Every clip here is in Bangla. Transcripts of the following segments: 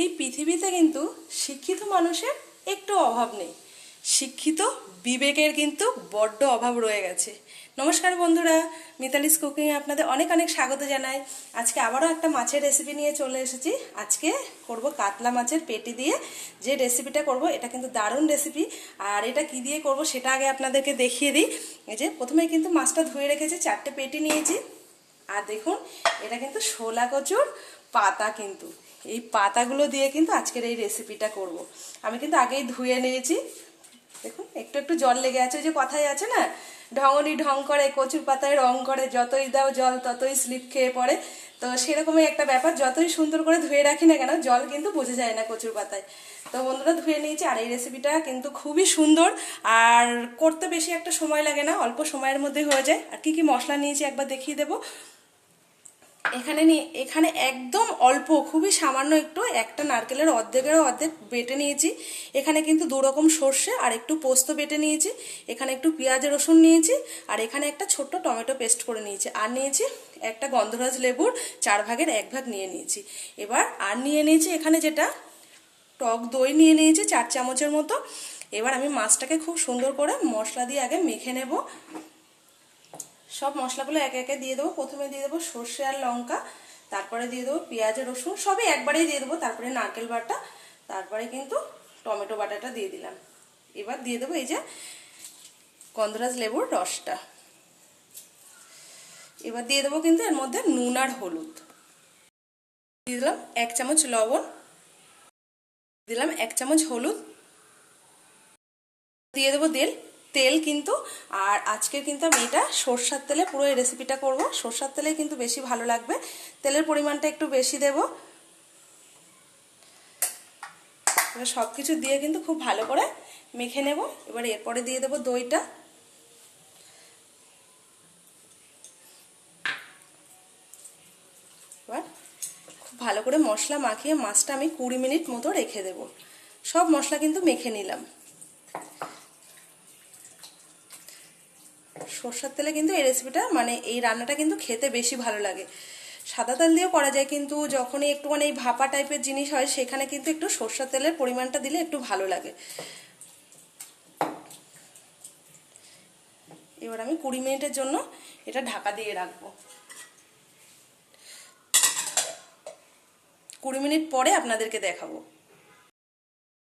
এই পৃথিবীতে কিন্তু শিক্ষিত মানুষের একটু অভাব নেই। শিক্ষিত বিবেকের কিন্তু বড্ড অভাব রয়ে গেছে। নমস্কার বন্ধুরা, মিতালিস কুকিংয়ে আপনাদের অনেক অনেক স্বাগত জানাই। আজকে আবারও একটা মাছের রেসিপি নিয়ে চলে এসেছি। আজকে করব কাতলা মাছের পেটি দিয়ে যে রেসিপিটা করব, এটা কিন্তু দারুণ রেসিপি আর এটা কি দিয়ে করব সেটা আগে আপনাদেরকে দেখিয়ে দিই। এই যে প্রথমে কিন্তু মাছটা ধুয়ে রেখেছি, চারটে পেটি নিয়েছি। আর দেখুন, এটা কিন্তু শোলা কচুর পাতা কিন্তু। এই পাতাগুলো দিয়ে কিন্তু আজকের এই রেসিপিটা করব। আমি কিন্তু আগেই ধুয়ে নিয়েছি। দেখুন, একটু একটু জল লেগে আছে যে কথাই আছে না? ঢঙনি ঢং করে, কচুর পাতায় রং করে, যতই দাও জল, ততই স্লিপ খেয়ে পড়ে। তো সেরকমই একটা ব্যাপার, যতই সুন্দর করে ধুয়ে রাখি না কেন, জল কিন্তু বোঝা যায় না কচুর পাতায়। তো বন্ধুরা, ধুয়ে নিয়েছি, আর এই রেসিপিটা কিন্তু খুবই সুন্দর, আর করতে বেশি একটা সময় লাগে না, অল্প সময়ের মধ্যে হয়ে যায়। আর কি কি মশলা নিয়েছি একবার দেখিয়ে দেবো। এখানে নিয়ে এখানে একদম অল্প, খুবই সামান্য একটু, একটা নারকেলের অর্ধেকেরও অর্ধেক বেটে নিয়েছি। এখানে কিন্তু দু রকম সর্ষে আর একটু পোস্ত বেটে নিয়েছি। এখানে একটু পেঁয়াজ, রসুন নিয়েছি আর এখানে একটা ছোট্ট টমেটো পেস্ট করে নিয়েছি। আর নিয়েছি একটা গন্ধরাজ লেবুর চার ভাগের এক ভাগ নিয়ে নিয়েছি। এবার আর নিয়ে নিয়েছি এখানে যেটা, টক দই নিয়ে নিয়েছি চার চামচের মতো। এবার আমি মাছটাকে খুব সুন্দর করে মশলা দিয়ে আগে মেখে নেব। সব মশলাগুলো একে একে দিয়ে দেবো। প্রথমে দিয়ে দেবো সর্ষে আর লঙ্কা, তারপরে দিয়ে দেবো পেঁয়াজ, রসুন, সবই একবারেই দিয়ে দেবো, তারপরে নারকেল বাটা, তারপরে কিন্তু টমেটো বাটাটা দিয়ে দিলাম। এবার দিয়ে দেবো এই যে গন্ধরাজ লেবুর রসটা। এবার দিয়ে দেবো কিন্তু এর মধ্যে নুন আর হলুদ। দিয়ে দিলাম এক চামচ লবণ দিলাম এক চামচ হলুদ, দিয়ে দেবো তেল। তেল কিন্তু, আর আজকে কিন্তু আমি এটা সর্ষার তেলে পুরো এই রেসিপিটা করব। সর্ষার তেলে কিন্তু বেশি ভালো লাগবে। তেলের পরিমাণটা একটু বেশি দেব। এবার সব কিছু দিয়ে কিন্তু খুব ভালো করে মেখে নেব। এবার এরপরে দিয়ে দেব দইটা। এবার খুব ভালো করে মশলা মাখিয়ে মাছটা আমি কুড়ি মিনিট মতো রেখে দেব। সব মশলা কিন্তু মেখে নিলাম। সর্ষার তেলে কিন্তু এই রেসিপিটা মানে এই রান্নাটা কিন্তু খেতে বেশি ভালো লাগে। সাদা তেল দিয়েও করা যায়, কিন্তু যখনই একটুখানি এই ভাপা টাইপের জিনিস হয়, সেখানে কিন্তু একটু সর্ষার তেলের পরিমাণটা দিলে একটু ভালো লাগে। এবার আমি কুড়ি মিনিটের জন্য এটা ঢাকা দিয়ে রাখব। কুড়ি মিনিট পরে আপনাদেরকে দেখাবো।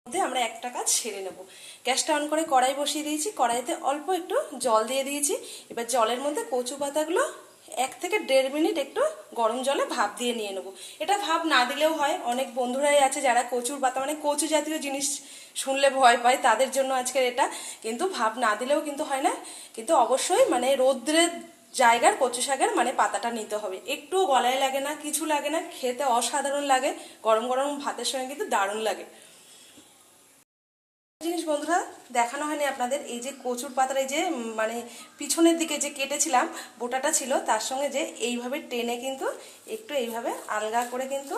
মধ্যে আমরা একটা কাজ সেরে নেব। গ্যাসটা অন করে কড়াই বসিয়ে দিয়েছি। কড়াইতে অল্প একটু জল দিয়ে দিয়েছি। এবার জলের মধ্যে কচু পাতাগুলো এক থেকে দেড় মিনিট একটু গরম জলে ভাপ দিয়ে নিয়ে নেব। এটা ভাপ না দিলেও হয়। অনেক বন্ধুরাই আছে যারা কচুর পাতা মানে কচু জাতীয় জিনিস শুনলে ভয় পায়, তাদের জন্য আজকের এটা। কিন্তু ভাপ না দিলেও কিন্তু হয় না। কিন্তু অবশ্যই মানে রৌদ্রের জায়গার কচু শাকের মানে পাতাটা নিতে হবে। একটু গলায় লাগে না, কিছু লাগে না, খেতে অসাধারণ লাগে। গরম গরম ভাতের সঙ্গে কিন্তু দারুণ লাগে। জিনিস বন্ধুরা, দেখানো হয়নি আপনাদের, এই যে কচুর পাতার এই যে মানে পিছনের দিকে যে কেটেছিলাম, বোটাটা ছিল, তার সঙ্গে যে এইভাবে টেনে কিন্তু, একটু এইভাবে আলগা করে কিন্তু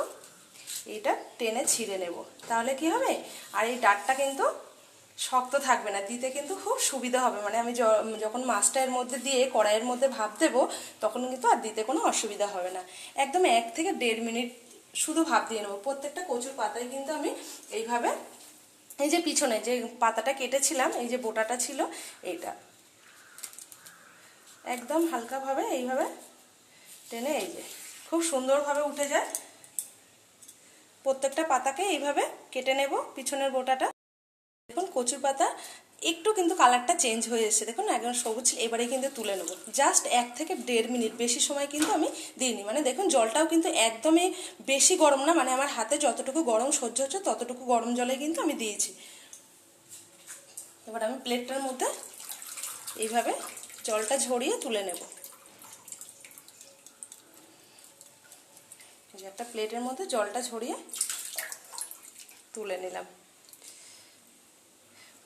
এটা টেনে ছিঁড়ে নেব। তাহলে কি হবে? আর এই ডাটটা কিন্তু শক্ত থাকবে না, দিতে কিন্তু খুব সুবিধা হবে। মানে আমি যখন মাছটা এর মধ্যে দিয়ে কড়াইয়ের মধ্যে ভাপ দেবো, তখন কিন্তু আর দিতে কোনো অসুবিধা হবে না। একদম এক থেকে দেড় মিনিট শুধু ভাপ দিয়ে নেব। প্রত্যেকটা কচুর পাতায় কিন্তু আমি এইভাবে এই যে পিছনে যে পাতাটা কেটেছিলাম, এই যে বোটাটা ছিল, এইটা। একদম হালকাভাবে এইভাবে টেনে এই যে, খুব সুন্দরভাবে উঠে যায়। প্রত্যেকটা পাতাকে এইভাবে কেটে নেব পিছনের বোটাটা। দেখুন, কচুর পাতা একটু কিন্তু কালারটা চেঞ্জ হয়ে এসেছে। দেখুন, একদম সবুজ এবারে কিন্তু তুলে নেব। জাস্ট এক থেকে দেড় মিনিট বেশি সময় কিন্তু আমি দিইনি। মানে দেখুন, জলটাও কিন্তু একদমই বেশি গরম না মানে আমার হাতে যতটুকু গরম সহ্য হচ্ছে, ততটুকু গরম জলে কিন্তু আমি দিয়েছি। এবার আমি প্লেটটার মধ্যে এইভাবে জলটা ঝরিয়ে তুলে নেব। একটা প্লেটের মধ্যে জলটা ঝরিয়ে তুলে নিলাম।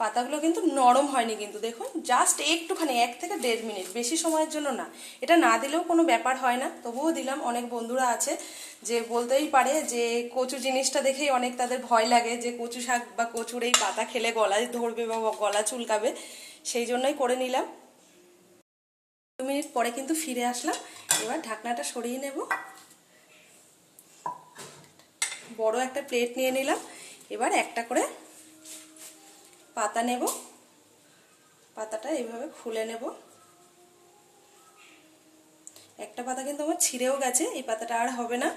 পাতাগুলো কিন্তু নরম হয়নি কিন্তু, দেখুন জাস্ট একটুখানি, এক থেকে দেড় মিনিট, বেশি সময়ের জন্য না। এটা না দিলেও কোনো ব্যাপার হয় না। তবুও দিলাম, অনেক বন্ধুরা আছে যে বলতেই পারে যে কচু জিনিসটা দেখেই অনেক তাদের ভয় লাগে যে কচু শাক বা কচুর এই পাতা খেলে গলায় ধরবে বা গলা চুলকাবে। সেই জন্যই করে নিলাম। দু মিনিট পরে কিন্তু ফিরে আসলাম। এবার ঢাকনাটা সরিয়ে নেব। বড় একটা প্লেট নিয়ে নিলাম। এবার একটা করে পাতা নেব। পাতাটা এইভাবে খুলে নেব। একটা পাতা কিন্তু আমার ছিঁড়েও গেছে, এই পাতাটা আর হবে না।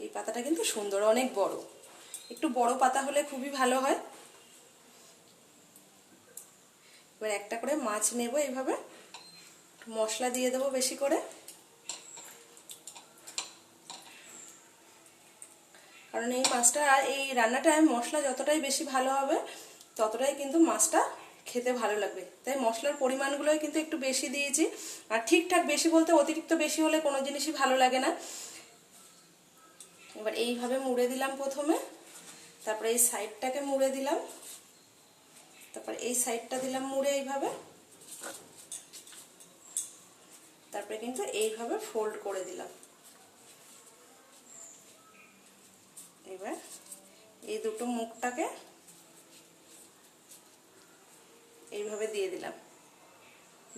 এই পাতাটা কিন্তু সুন্দর, অনেক বড়। একটু বড় পাতা হলে খুবই ভালো হয়। এবার একটা করে মাছ নেব এইভাবে। মশলা দিয়ে দেবো বেশি করে। কারণ এই মাছটা এই রান্নাটায় মশলা যতটাই বেশি ভালো হবে, ততটাই কিন্তু মাছটা খেতে ভালো লাগবে। তাই মশলার পরিমাণগুলোই কিন্তু একটু বেশি দিয়েছি। আর ঠিকঠাক বেশি বলতে অতিরিক্ত বেশি হলে কোনো জিনিসই ভালো লাগে না। এবার এইভাবে মুড়ে দিলাম প্রথমে। তারপরে এই সাইডটাকে মুড়ে দিলাম। তারপর এই সাইডটা দিলাম মুড়ে এইভাবে। তারপরে কিন্তু এইভাবে ফোল্ড করে দিলাম। এবার এই দুটো মুখটাকে এইভাবে দিয়ে দিলাম।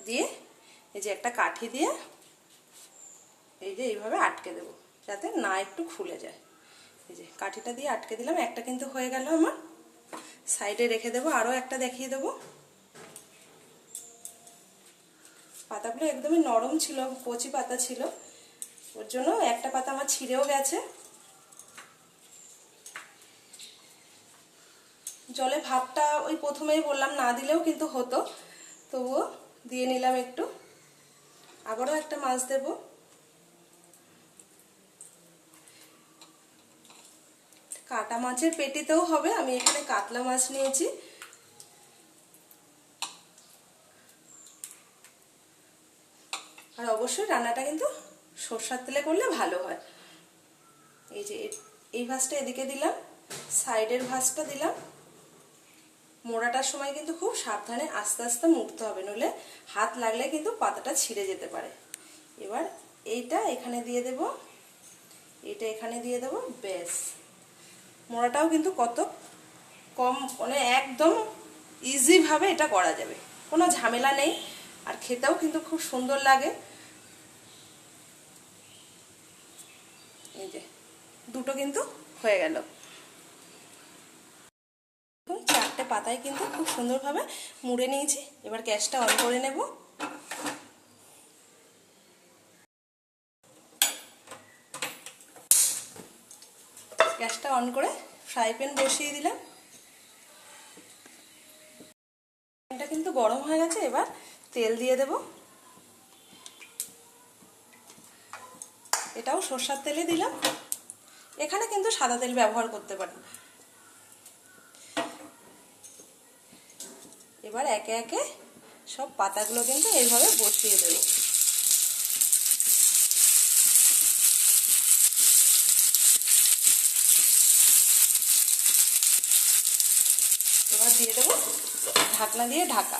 দিয়ে এই যে একটা কাঠি দিয়ে এই যে এইভাবে আটকে দেবো, যাতে না একটু খুলে যায়। এই যে কাঠিটা দিয়ে আটকে দিলাম, একটা কিন্তু হয়ে গেল আমার। সাইডে রেখে দেবো, আরও একটা দেখিয়ে দেবো। পাতাগুলো একদমই নরম ছিল, কচি পাতা ছিল। ওর জন্য একটা পাতা আমার ছিঁড়েও গেছে। জলে ভাতটা ওই প্রথমেই বললাম না দিলেও কিন্তু হতো। তবুও দিয়ে নিলাম একটু। আবারও একটা মাছ দেব। কাটা মাছের পেটিতেও হবে, আমি এখানে কাতলা মাছ নিয়েছি। আর অবশ্যই রান্নাটা কিন্তু সর্ষার তেলে করলে ভালো হয়। এই যে এই ভাঁজটা এদিকে দিলাম, সাইডের ভাঁজটা দিলাম। মোড়াটার সময় কিন্তু খুব সাবধানে আস্তে আস্তে মুড়তে হবে, নইলে হাত লাগলে কিন্তু পাতাটা ছিঁড়ে যেতে পারে। এবার এইটা এখানে দিয়ে দেব এটা এখানে দিয়ে দেব, ব্যাস। মোড়াটাও কিন্তু কত কম মানে একদম ইজিভাবে এটা করা যাবে, কোনো ঝামেলা নেই, আর খেতেও কিন্তু খুব সুন্দর লাগে। এই যে, দুটো কিন্তু হয়ে গেল চারটে পাতায় কিন্তু খুব সুন্দরভাবে মুড়ে নিয়েছি। এবার গ্যাসটা অন করে নেব। গ্যাসটা অন করে ফ্রাই প্যান বসিয়ে দিলাম। এটা কিন্তু গরম হয়ে গেছে, এবার তেল দিয়ে দেব। এটাও সর্ষার তেলে দিলাম। এখানে কিন্তু সাদা তেল ব্যবহার করতে পারেন। এবার একে একে সব পাতাগুলো কিন্তু এইভাবে বসিয়ে দেব। এবার দিয়ে দেবো ঢাকনা দিয়ে ঢাকা।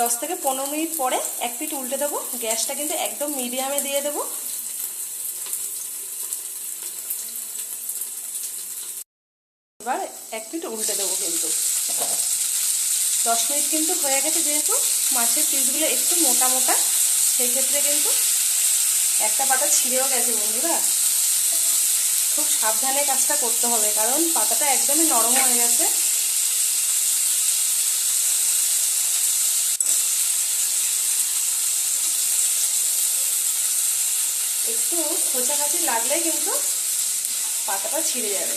দশ থেকে পনেরো মিনিট পরে এক পিট উল্টে দেবো, গ্যাসটা কিন্তু একদম মিডিয়ামে দিয়ে দেবো। এবার এক পিট উল্টে দেবো কিন্তু। দশ মিনিট কিন্তু হয়ে গেছে যেহেতু মাছের পিসগুলো একটু মোটা মোটা সেই ক্ষেত্রে কিন্তু একটা পাতা ছিঁড়েও গেছে বন্ধুরা। খুব সাবধানে কাজটা করতে হবে, কারণ পাতাটা একদমই নরম হয়ে গেছে। একটু খোঁচাখাচি লাগলে কিন্তু পাতাটা ছিঁড়ে যাবে।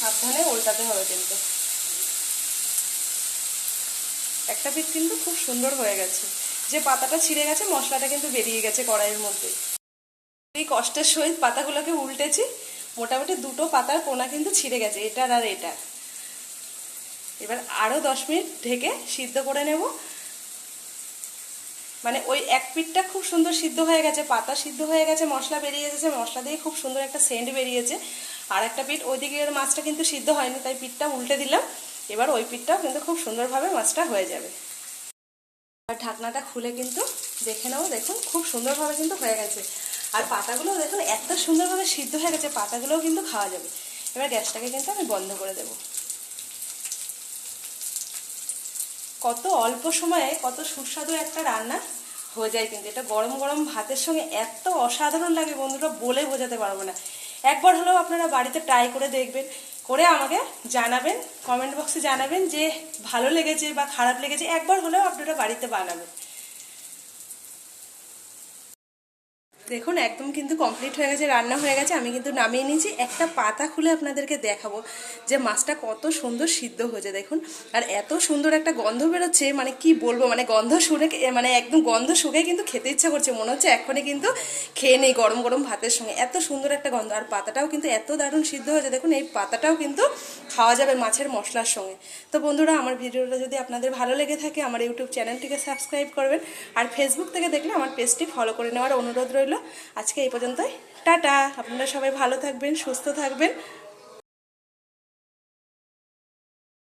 সাবধানে উল্টাতে হবে কিন্তু। একটা পিঠ কিন্তু খুব সুন্দর হয়ে গেছে। যে পাতাটা ছিঁড়ে গেছে, মশলাটা কিন্তু বেরিয়ে গেছে কড়াইয়ের মধ্যে। এই কষ্টের সহিত পাতাগুলোকে উল্টেছি, মোটামুটি দুটো পাতার কোনা কিন্তু ছিঁড়ে গেছে, এটার আর এটা। এবার আরও দশ মিনিট ঢেকে সিদ্ধ করে নেব। মানে ওই এক পিঠটা খুব সুন্দর সিদ্ধ হয়ে গেছে, পাতা সিদ্ধ হয়ে গেছে, মশলা বেরিয়ে গেছে মশলা দিয়ে খুব সুন্দর একটা সেন্ট বেরিয়েছে। আর একটা পিঠ ওই দিকের মাছটা কিন্তু সিদ্ধ হয়নি, তাই পিঠটা উল্টে দিলাম। এবার ওই পিঠটাও কিন্তু খুব সুন্দরভাবে মাছটা হয়ে যাবে। আর ঢাকনাটা খুলে কিন্তু দেখে নেব দেখুন, খুব সুন্দরভাবে কিন্তু হয়ে গেছে। আর পাতাগুলো দেখুন, এত সুন্দরভাবে সিদ্ধ হয়ে গেছে, পাতাগুলোও কিন্তু খাওয়া যাবে। এবার গ্যাসটাকে কিন্তু আমি বন্ধ করে দেব। কত অল্প সময়ে কত সুস্বাদু একটা রান্না হয়ে যায় কিন্তু। এটা গরম গরম ভাতের সঙ্গে এত অসাধারণ লাগে বন্ধুরা, বলে বোঝাতে পারব না। একবার হলেও আপনারা বাড়িতে ট্রাই করে দেখবেন, করে আমাকে জানাবেন কমেন্ট বক্সে জানাবেন যে ভালো লেগেছে বা খারাপ লেগেছে। একবার হলেও আপনারা বাড়িতে বানাবেন। দেখুন, একদম কিন্তু কমপ্লিট হয়ে গেছে, রান্না হয়ে গেছে। আমি কিন্তু নামিয়ে নিয়েছি। একটা পাতা খুলে আপনাদেরকে দেখাবো যে মাছটা কত সুন্দর সিদ্ধ হয়েছে, দেখুন। আর এত সুন্দর একটা গন্ধ বেরোচ্ছে মানে কি বলব মানে গন্ধ শুনে মানে একদম গন্ধ শুকে কিন্তু খেতে ইচ্ছা করছে। মনে হচ্ছে এখনই কিন্তু খেয়ে নেই গরম গরম ভাতের সঙ্গে। এত সুন্দর একটা গন্ধ। আর পাতাটাও কিন্তু এত দারুণ সিদ্ধ হয়েছে, দেখুন, এই পাতাটাও কিন্তু খাওয়া যাবে মাছের মশলার সঙ্গে। তো বন্ধুরা, আমার ভিডিওটা যদি আপনাদের ভালো লেগে থাকে, আমার ইউটিউব চ্যানেলটিকে সাবস্ক্রাইব করবেন। আর ফেসবুক থেকে দেখলে আমার পেজটি ফলো করে নেওয়ার অনুরোধ রইল। আজকে এই পর্যন্তই। টাটা। আপনারা সবাই ভালো থাকবেন সুস্থ থাকবেন।